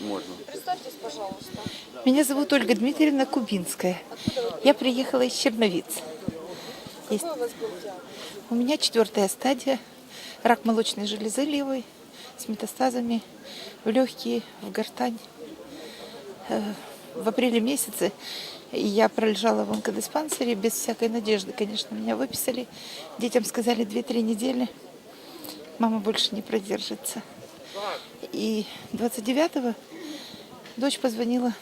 можно. Представьтесь, пожалуйста. Меня зовут Ольга Дмитриевна Кубинская. Я приехала из Черновиц. Есть- у вас был диагноз? У меня четвертая стадия, рак молочной железы левой с метастазами в легкие, в гортань. Э, В апреле месяце я пролежала в онкодиспансере без всякой надежды. Конечно, меня выписали. Детям сказали 2-3 недели. Мама больше не продержится. И 29-го дочь позвонила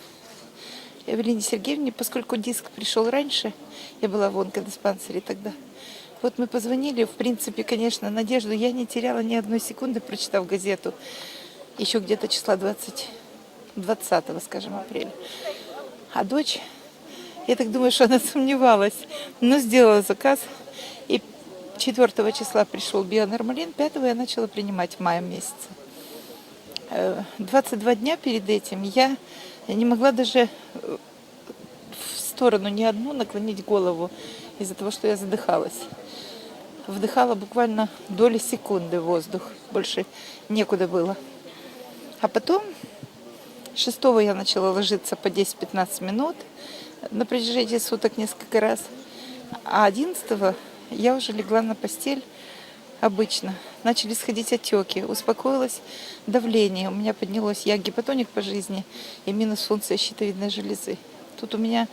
Эвелине Сергеевне, поскольку диск пришел раньше, я была в онкодиспансере тогда. Вот мы позвонили, в принципе, конечно, надежду я не теряла ни одной секунды, прочитав газету. Еще где-то числа 20, 20 скажем, апреля. А дочь, я так думаю, что она сомневалась, но сделала заказ. И 4 числа пришел бионормалин, 5 я начала принимать в мае месяце. Э, 22 дня перед этим я не могла даже э, в сторону ни одну наклонить голову из-за того, что я задыхалась. Вдыхала буквально доли секунды воздух, больше некуда было. А потом 6 я начала ложиться по 10-15 минут на протяжении суток несколько раз. А 11 я уже легла на постель обычно. Начали сходить отеки, успокоилось давление. У меня поднялось, я гипотоник по жизни и минус функция щитовидной железы. Тут у меня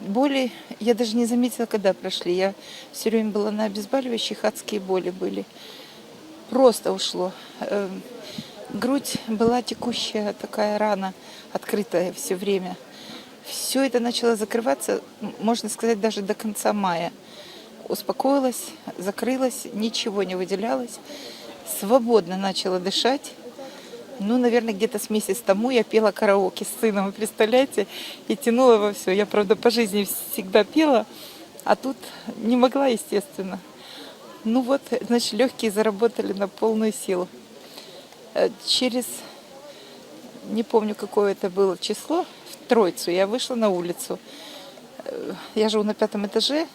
боли, я даже не заметила, когда прошли. Я все время была на обезболивающих, адские боли были. Просто ушло. Эм, Грудь была текущая, такая рана, открытая все время. Все это начало закрываться, можно сказать, даже до конца мая. Успокоилась, закрылась, ничего не выделялось. Свободно начала дышать. Ну, наверное, где-то с месяц тому я пела караоке с сыном, вы представляете, и тянула во все. Я, правда, по жизни всегда пела, а тут не могла, естественно. Ну вот, значит, легкие заработали на полную силу. Э, Через, не помню, какое это было число, в Троицу я вышла на улицу. Э, Я живу на пятом этаже.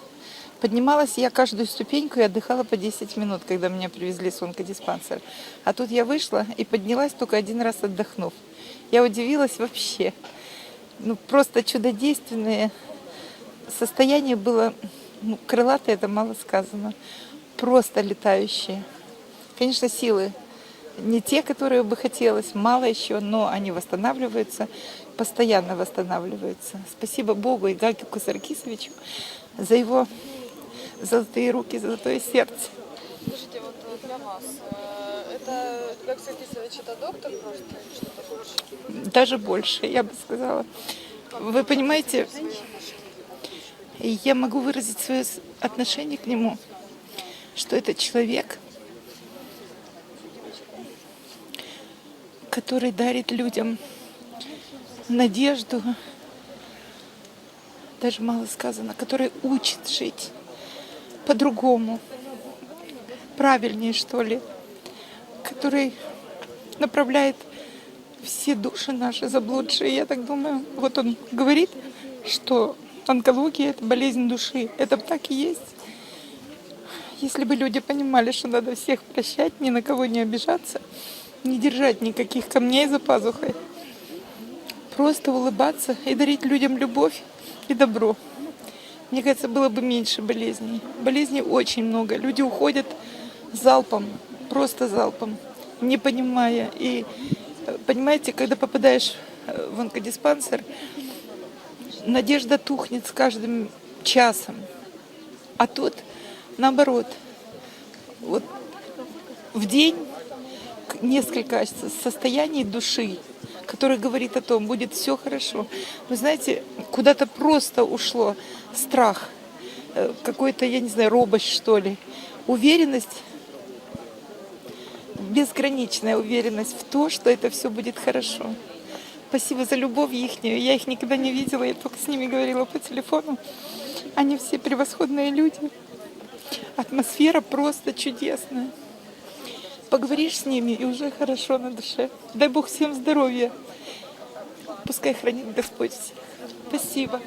Поднималась я каждую ступеньку и отдыхала по 10 минут, когда меня привезли с онкодиспансера. А тут я вышла и поднялась только один раз отдохнув. Я удивилась вообще. Ну, просто чудодейственное состояние было, ну, крылатое, это мало сказано. Просто летающее. Конечно, силы не те, которые бы хотелось, мало еще, но они восстанавливаются, постоянно восстанавливаются. Спасибо Богу и Гагику Саркисовичу за его золотые руки, золотое сердце. Скажите, вот э, для вас, э, это, как Сергеевич, это доктор просто или что-то больше? Даже больше, я бы сказала. Вы понимаете, я могу выразить свое отношение к нему, что это человек, который дарит людям надежду, даже мало сказано, который учит жить по-другому, правильнее, что ли, который направляет все души наши заблудшие. Я так думаю, вот он говорит, что онкология – это болезнь души. Это так и есть. Если бы люди понимали, что надо всех прощать, ни на кого не обижаться, не держать никаких камней за пазухой, просто улыбаться и дарить людям любовь и добро. Мне кажется, было бы меньше болезней. Болезней очень много. Люди уходят залпом, просто залпом, не понимая. И э, понимаете, когда попадаешь э, в онкодиспансер, надежда тухнет с каждым часом. А тут наоборот. Вот в день несколько состояний души, который говорит о том, будет все хорошо. Вы знаете, куда-то просто ушло страх, э, какой-то, я не знаю, робость, что ли. Уверенность, безграничная уверенность в то, что это все будет хорошо. Спасибо за любовь ихнюю. Я их никогда не видела, я только с ними говорила по телефону. Они все превосходные люди. Атмосфера просто чудесная. Поговоришь с ними, и уже хорошо на душе. Дай Бог всем здоровья. Пускай хранит Господь. Спасибо.